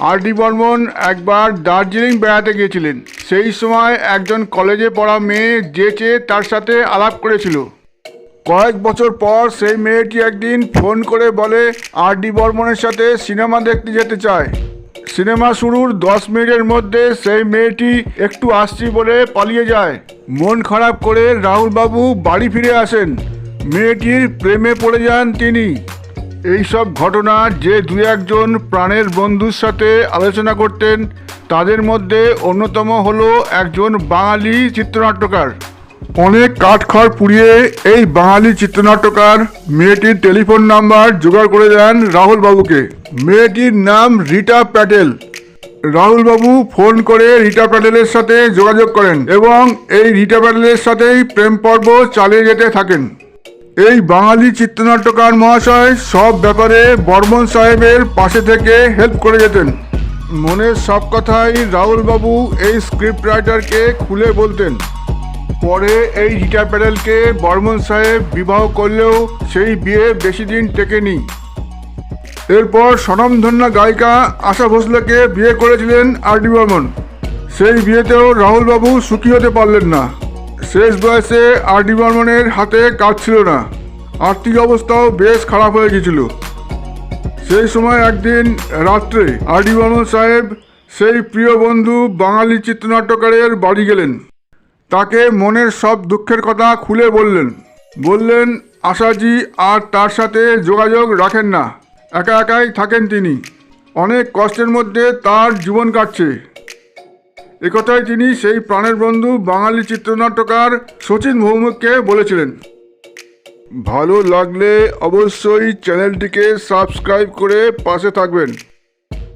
আর D Barman একবার দার্জিলিং বেড়াতে গিয়েছিলেন। সেই সময় একজন কলেজে পড়া মেয়ে যেচে তার সাথে আলাপ করেছিল। কয়েক বছর পর সেই মেয়েটি একদিন ফোন করে বলে আর ডি বর্মনের সাথে সিনেমা দেখতে যেতে চায়। সিনেমা শুরুর দশ মিনিটের মধ্যে সেই মেয়েটি একটু আসছি বলে পালিয়ে যায়। মন খারাপ করে রাহুলবাবু বাড়ি ফিরে আসেন। মেয়েটির প্রেমে পড়ে যান তিনি। এইসব ঘটনা যে দু একজন প্রাণের বন্ধুর সাথে আলোচনা করতেন, তাদের মধ্যে অন্যতম হলো একজন বাঙালি চিত্রনাট্যকার। অনেক কাঠখড় পুড়িয়ে এই বাঙালি চিত্রনাট্যকার মেয়েটির টেলিফোন নাম্বার জোগাড় করে দেন রাহুল বাবুকে মেয়েটির নাম রিটা প্যাটেল। রাহুলবাবু ফোন করে রিটা প্যাটেলের সাথে যোগাযোগ করেন এবং এই রিটা প্যাটেলের সাথেই প্রেম পর্ব চালিয়ে যেতে থাকেন। এই বাঙালি চিত্রনাট্যকার মহাশয় সব ব্যাপারে বর্মন সাহেবের পাশে থেকে হেল্প করে যেতেন। মনের সব কথাই রাহুলবাবু এই স্ক্রিপ্ট রাইটারকে খুলে বলতেন। পরে এই রিটা প্যাডেলকে বর্মন সাহেব বিবাহ করলেও সেই বিয়ে বেশি দিন টেকেনি। এরপর স্বনামধন্য গায়িকা আশা ভোসলেকে বিয়ে করেছিলেন আর ডি বর্মন। সেই বিয়েতেও রাহুলবাবু সুখী হতে পারলেন না। শেষ বয়সে আর ডি বর্মনের হাতে কাজ ছিল না। আর্থিক অবস্থাও বেশ খারাপ হয়ে গিয়েছিল সেই সময় একদিন রাত্রে আর ডি বর্মন সাহেব সেই প্রিয় বন্ধু বাঙালি চিত্রনাট্যকারের বাড়ি গেলেন। তাকে মনের সব দুঃখের কথা খুলে বললেন। বললেন, আশাজি আর তার সাথে যোগাযোগ রাখেন না। একা একাই থাকেন তিনি। অনেক কষ্টের মধ্যে তার জীবন কাটছে। একথাই তিনি সেই প্রাণের বন্ধু, বাঙালি চিত্রনাট্যকার সচিন ভৌমিককে বলেছিলেন। ভালো লাগলে অবশ্যই চ্যানেলটিকে সাবস্ক্রাইব করে পাশে থাকবেন।